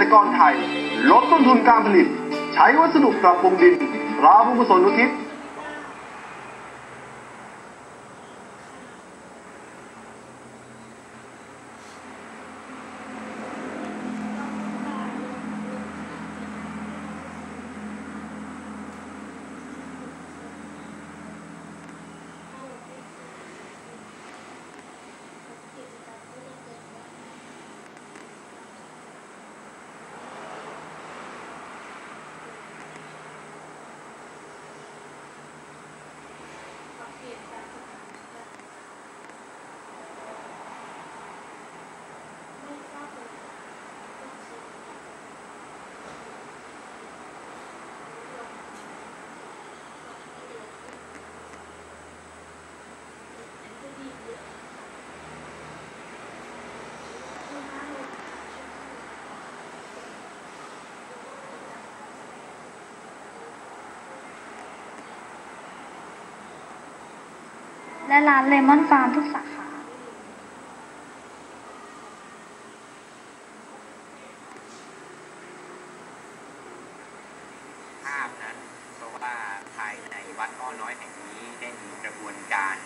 ตรกรไทย ลดต้นทุนการผลิต ใช้วัสดุปรับปรุงดินตราบุญกุศลอุทิศ และร้านเลมอนฟาร์มทุกสาขา ภาพนั้น เพราะว่าภายในวัดอ้อน้อยแห่งนี้ได้มีกระบวนการ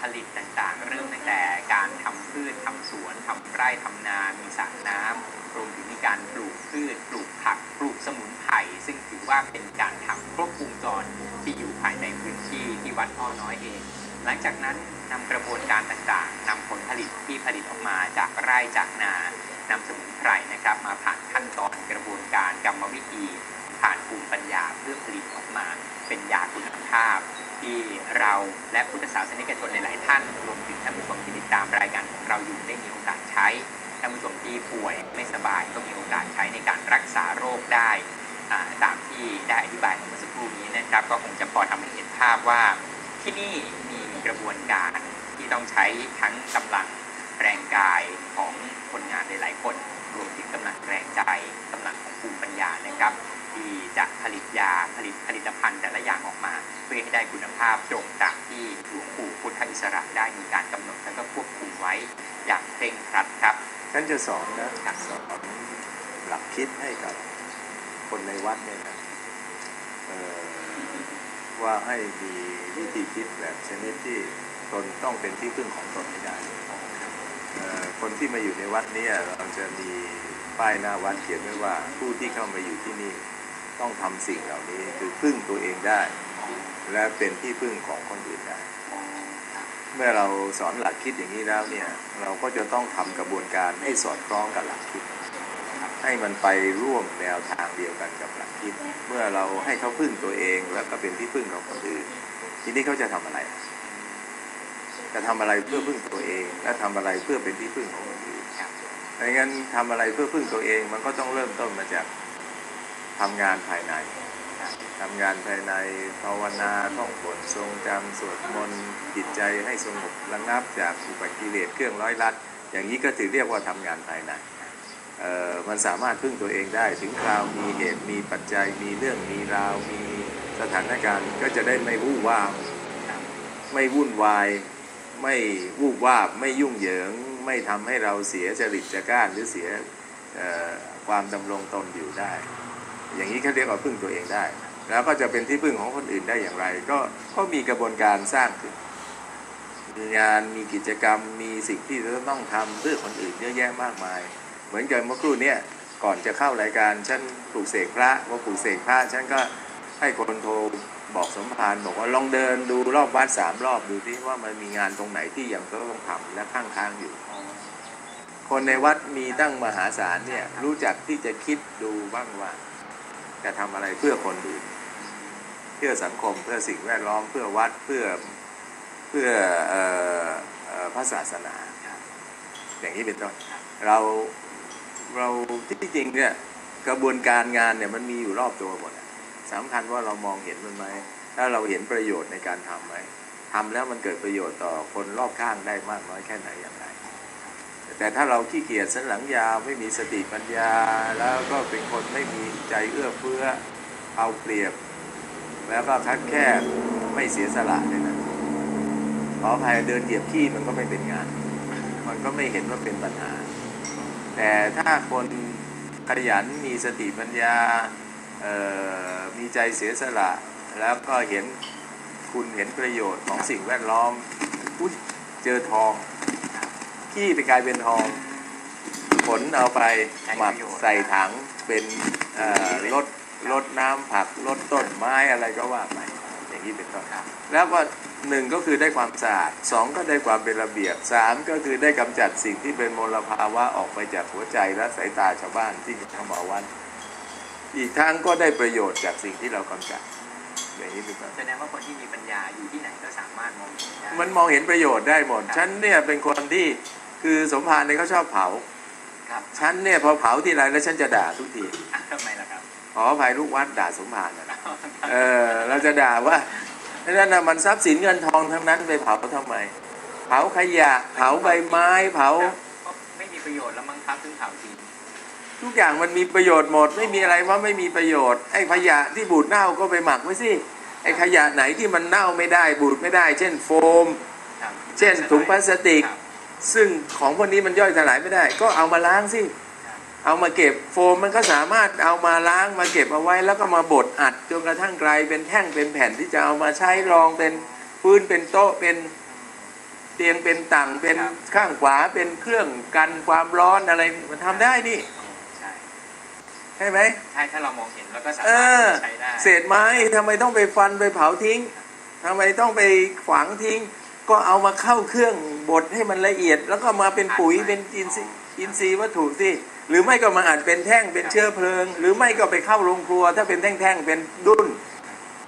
ผลิตต่างๆ เริ่มตั้งแต่การทำพืชทำสวนทำไร่ทำนา มีสระน้ำรวมถึงมีการปลูกพืชปลูก ผักปลูกสมุนไพรซึ่งถือว่าเป็นการทำครบวงจรที่อยู่ภายในพื้นที่ที่วัดอ้อน้อยเอง หลังจากนั้นนำกระบวนการต่างๆนำผลผลิตที่ผลิตออกมาจากไร่จากนานำสมุนไพรนะครับ มาผ่านขั้นตอนกระบวนการกรรมวิธี ผ่านภูมิปัญญาเพื่อผลิตออกมา เป็นยาคุณภาพ ที่เราและพุทธศาสนิกชนในหลายท่านรวมถึงท่านผู้ชมที่ติดตามรายการของเราอยู่ได้มีโอกาสใช้ท่านผู้ชม ที่ป่วยไม่สบายก็มีโอกาสใช้ในการรักษาโรคได้ตามที่ได้อธิบายเมื่อสักครู่นี้นะครับ ก็คงจะพอทำให้เห็นภาพว่าที่นี่มีกระบวนการที่ต้องใช้ทั้งกำลังแรงกายของคนงานหลายๆคนรวมถึงกำลังแรงใจกำลังของภูมิปัญญานะครับ ที่จะผลิตยาผลิตผลิตภัณฑ์แต่ละอย่างออกมา เพื่อให้ได้คุณภาพตรงตามที่หลวงปู่พุทธอิสระได้มีการกำหนดและก็ควบคุมไว้อย่างเคร่งครัดครับ ท่านจะสอนนะสอนหลักคิดให้กับคนในวัดเนี่ยนะว่าให้มีวิธีคิดแบบชนิดที่ตนต้องเป็นที่พึ่งของตนให้ได้คนที่มาอยู่ในวัดเนี้เราจะมีป้ายหน้าวัดเขียนไว้ว่าผู้ที่เข้ามาอยู่ที่นี่ต้องทำสิ่งเหล่านี้คือพึ่งตัวเองได้ และเป็นที่พึ่งของคนอื่นได้ เมื่อเราสอนหลักคิดอย่างนี้แล้วเนี่ยเราก็จะต้องทำกระบวนการให้สอดคล้องกับหลักคิด ให้มันไปร่วมแนวทางเดียวกันกับหลักคิด เมื่อเราให้เขาพึ่งตัวเองแล้วก็เป็นที่พึ่งของคนอื่น ทีนี้เขาจะทำอะไร จะทำอะไรเพื่อพึ่งตัวเอง และทำอะไรเพื่อเป็นที่พึ่งของคนอื่นดังนั้นทำอะไรเพื่อพึ่งตัวเอง มันก็ต้องเริ่มต้นมาจากทำงานภายใน ทำงานภายในภาวนาท่องบททรงจำสวดมนต์จิตใจให้สงบระงับจากอุปกิเลสเครื่องร้อยลัด อย่างนี้ก็ถือเรียกว่าทำงานภายในมันสามารถพึ่งตัวเองได้ถึงคราวมีเหตุมีปัจจัยมีเรื่องมีราวมีสถานการณ์ก็จะได้ไม่วู่วามไม่วุ่นวายไม่วูบวาบไม่ยุ่งเหยิง ไม่ทำให้เราเสียจริตจักร้านหรือเสียความดำรงตนอยู่ได้ อย่างนี้เขาเรียกว่าพึ่งตัวเองได้ แล้วก็จะเป็นที่พึ่งของคนอื่นได้อย่างไร ก็ก็มีกระบวนการสร้างขึ้น มีงานมีกิจกรรมมีสิ่งที่จะต้องทำเพื่อคนอื่นเยอะแยะมากมาย เหมือนกันเมื่อครู่เนี้ยก่อนจะเข้ารายการฉันปลูกเสกพระว่าปลูกเสกพระฉันก็ให้คนโทรบอกสมภารบอกว่าลองเดินดูรอบวัดสามรอบดูที่ว่ามันมีงานตรงไหนที่ยังต้องทำและข้างทางอยู่ คนในวัดมีตั้งมหาศาลเนี่ยรู้จักที่จะคิดดูบ้างว่า จะทำอะไรเพื่อคนอื่น เพื่อสังคมเพื่อสิ่งแวดล้อมเพื่อวัดเพื่อเพื่อพระศาสนาอย่างนี้เป็นต้นเราเราที่จริงเนี่ยกระบวนการงานเนี่ยมันมีอยู่รอบตัวหมดสำคัญว่าเรามองเห็นมันไหมถ้าเราเห็นประโยชน์ในการทำไหมทำแล้วมันเกิดประโยชน์ต่อคนรอบข้างได้มากน้อยแค่ไหนอย่างไร แต่ถ้าเราขี้เกียจสันหลังยาวไม่มีสติปัญญา แล้วก็เป็นคนไม่มีใจเอื้อเฟื้อเอาเปรียบ แล้วก็คัดแคบไม่เสียสละเลยนะขออภัยเดินเหยียบขี้มันก็ไม่เป็นงาน มันก็ไม่เห็นว่าเป็นปัญหา แต่ถ้าคนขยันมีสติปัญญาเอ่อมีใจเสียสละ แล้วก็เห็นคุณเห็นประโยชน์ของสิ่งแวดล้อมอุ๊ยเจอทองขี้ไปกลายเป็นทอง ผลเอาไปหมักใส่ถังเป็นรด รดน้ำผักรดต้นไม้อะไรก็ว่าไปอย่างนี้เป็นต้นครับแล้วก็หนึ่งก็คือได้ความสะอาดสองก็ได้ความเป็นระเบียบสามก็คือได้กำจัดสิ่งที่เป็นมลภาวะออกไปจากหัวใจและสายตาชาวบ้านที่เข้ามาวัดอีกทั้งก็ได้ประโยชน์จากสิ่งที่เรากำจัดอย่างนี้เป็นต้นแสดงว่าคนที่มีปัญญาอยู่ที่ไหนก็สามารถมองเห็นได้มันมองเห็นประโยชน์ได้หมดฉันเนี่ยเป็นคนที่คือสมภารเนี่ยเขาชอบเผาครับฉันเนี่ยพอเผาทีไรแล้วฉันจะด่าทุกทีอะทำไมล่ะครับ ขออภัยลูกวัดด่าสมภารนะเออเราจะด่าว่านั่นน่ะมันทรัพย์สินเงินทองทั้งนั้นไปเผาทำไม เผาขยะ เผาใบไม้เผาก็ไม่มีประโยชน์แล้วมั้งครับถึงเผาทิ้งทุกอย่างมันมีประโยชน์หมด ไม่มีอะไรว่าไม่มีประโยชน์ไอ้ขยะที่บูดเน่าก็ไปหมักไว้สิไอ้ขยะไหนที่มันเน่าไม่ได้บูดไม่ได้ เช่นโฟมครับเช่นถุงพลาสติกครับซึ่งของพวกนี้มันย่อยสลายไม่ได้ ก็เอามาล้างสิครับ เอามาเก็บโฟมมันก็สามารถเอามาล้างมาเก็บเอาไว้ แล้วก็มาบดอัดจนกระทั่งกลายเป็นแท่งเป็นแผ่นที่จะเอามาใช้รองเป็นพื้นเป็นโต๊ะเป็นเตียงเป็นต่างเป็นครับข้างขวาเป็นเครื่องกันความร้อนอะไรมันทำได้นี่ใช่ใช่ไหมใช่ถ้าเรามองเห็นแล้วก็สาเอมารถอใช้ได้เศษไม้ทำไมต้องไปฟันไปเผาทิ้งทำไมต้องไปขวางทิ้ง ก็เอามาเข้าเครื่องบดให้มันละเอียด แล้วก็มาเป็นปุ๋ยเป็นอินทรีย์อินทรีย์วัตถุสิ หรือไม่ก็มาอัดเป็นแท่งเป็นเชื้อเพลิง หรือไม่ก็ไปเข้าโรงครัว ถ้าเป็นแท่งๆเป็นดุน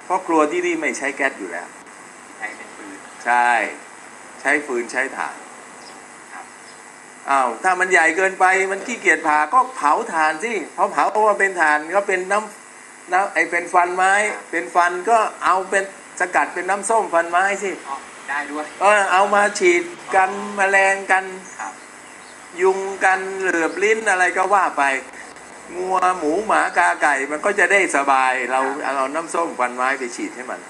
เพราะครัวที่นี่ไม่ใช้แก๊สอยู่แล้ว ใช้เป็นปืนใช่ ใช้ฟืนใช้ถ่านครับอ้าวถ้ามันใหญ่เกินไปมันขี้เกียจผ่าก็เผาถ่านสิพอเผาออกมาเป็นถ่านก็เป็นน้ำน้ำไอเป็นฟันไม้ เป็นฟันก็เอาเป็นสกัดเป็นน้ำส้มฟันไม้สิอ๋อได้ด้วยเออเอามาฉีดกันแมลงกันครับ ยุงกันเหลือบลิ้นอะไรก็ว่าไปงัวหมูหมากาไก่ มันก็จะได้สบายเราเอาน้ำส้มฟันไม้ไปฉีดให้มัน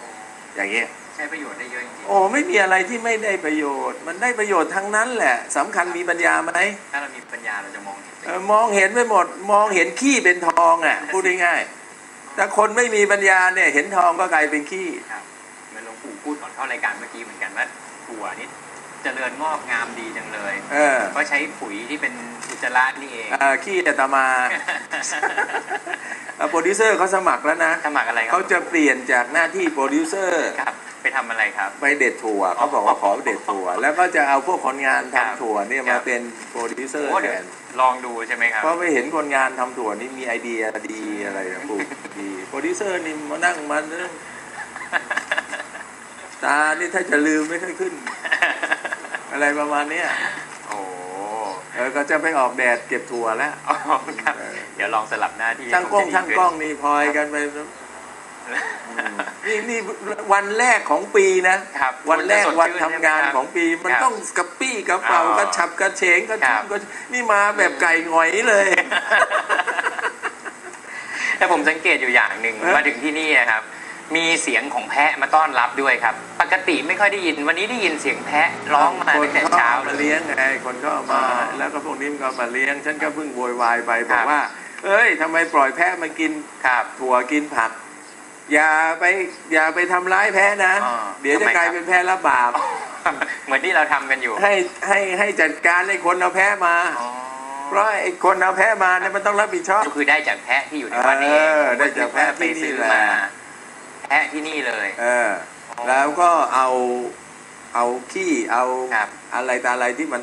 อย่างเงี้ยใช้ประโยชน์ได้เยอะจริงโอ้ไม่มีอะไรที่ไม่ได้ประโยชน์ มันได้ประโยชน์ทั้งนั้นแหละสำคัญมีปัญญาไหมๆถ้าเรามีปัญญาเราจะมองเห็นเออมองเห็นไปหมด มองเห็นขี้เป็นทองอะพูดง่ายๆถ้าคนไม่มีปัญญาเนี่ยเห็นทองก็กลายเป็นขี้ครับเหมือนหลวงปู่พูดก่อนเข้ารายการเมื่อกี้เหมือนกันว่าถั่วนี่ เจริญงอกงามดีจังเลย เออ ก็ใช้ปุ๋ยที่เป็นอุจจาระนี่เองเอ่อขี้อาตมาเอ่อโปรดิวเซอร์เขาสมัครแล้วนะสมัครอะไรครัเขาจะเปลี่ยนจากหน้าที่โปรดิวเซอร์ครับไปทำอะไรครับ ไปเด็ดถั่วเขาบอกว่าขอเด็ดถั่ว แล้วก็จะเอาพวกคนงานครับทำถั่วเนี่ยครัมาบเป็นโปรดิวเซอร์โอ้แทเดี๋ยวนลองดูใช่ไหมครับเพราะไม่เห็นคนงานทำถั่วนี่มีไอเดียดีอะไรนะปลูกดีโปรดิวเซอร์นี่มานั่งมาเรื่องตานี่ถ้าจะลืมไม่ค่อยขึ้น อะไรประมาณเนี้ยโอ้เออก็จะไปออกแดดเก็บถั่วแล้วอ๋อครับเดี๋ยวลองสลับหน้าที่ช่างกล้องคจะดีช่างกล้องนี่พลอยกันไปนี่นี่วันแรกของปีนะครับวันแรกมัจะสดวันชื่ทำงานใช่ไหมครับของปี มันครับต้องกระปี้กระเป๋าอ๋อกระฉับกระเฉงกระครัชุ่บมกระนี่มาแบบไก่หงอยเลยแต่ผมสังเกตอยู่อย่างหนึ่งเอ๊ะมาถึงที่นี่นะครับ มีเสียงของแพะมาต้อนรับด้วยครับป กติไม่ค่อยได้ยิน วันนี้ได้ยินเสียงแพะร้องมาคนตั้งแต่เขาเช้าเอามาเลยเลี้ยงไงคนก็เอามาอ๋อแล้วก็พวกนี้มันก็เอามาเลี้ยง ฉันก็เพิ่งโวยวายไปบครัอกบว่า เอ้ยทำไมปล่อยแพะมากินครับถั่วกินผัก อย่าไปอย่าไปทำร้ายแพะนะอ๋อเดี๋ยวจะทำไมกลายครับเป็นแพะรับบาปเหมือนที่เราทำกันอยู่ ให้ให้ให้จัดการให้คนเอาแพะมาอ๋อเพราะไอ้คนเอาแพะมาเนี่ยมันต้องรับผิดชอบก็คือได้จากแพะที่อยู่ในวัดนี่เองเออได้จากแพะไปที่นี่ซื้อแหละมา แพะที่นี่เลย เออ แล้วก็เอาเอาขี้เอาครับ อะไรตาอะไรที่มัน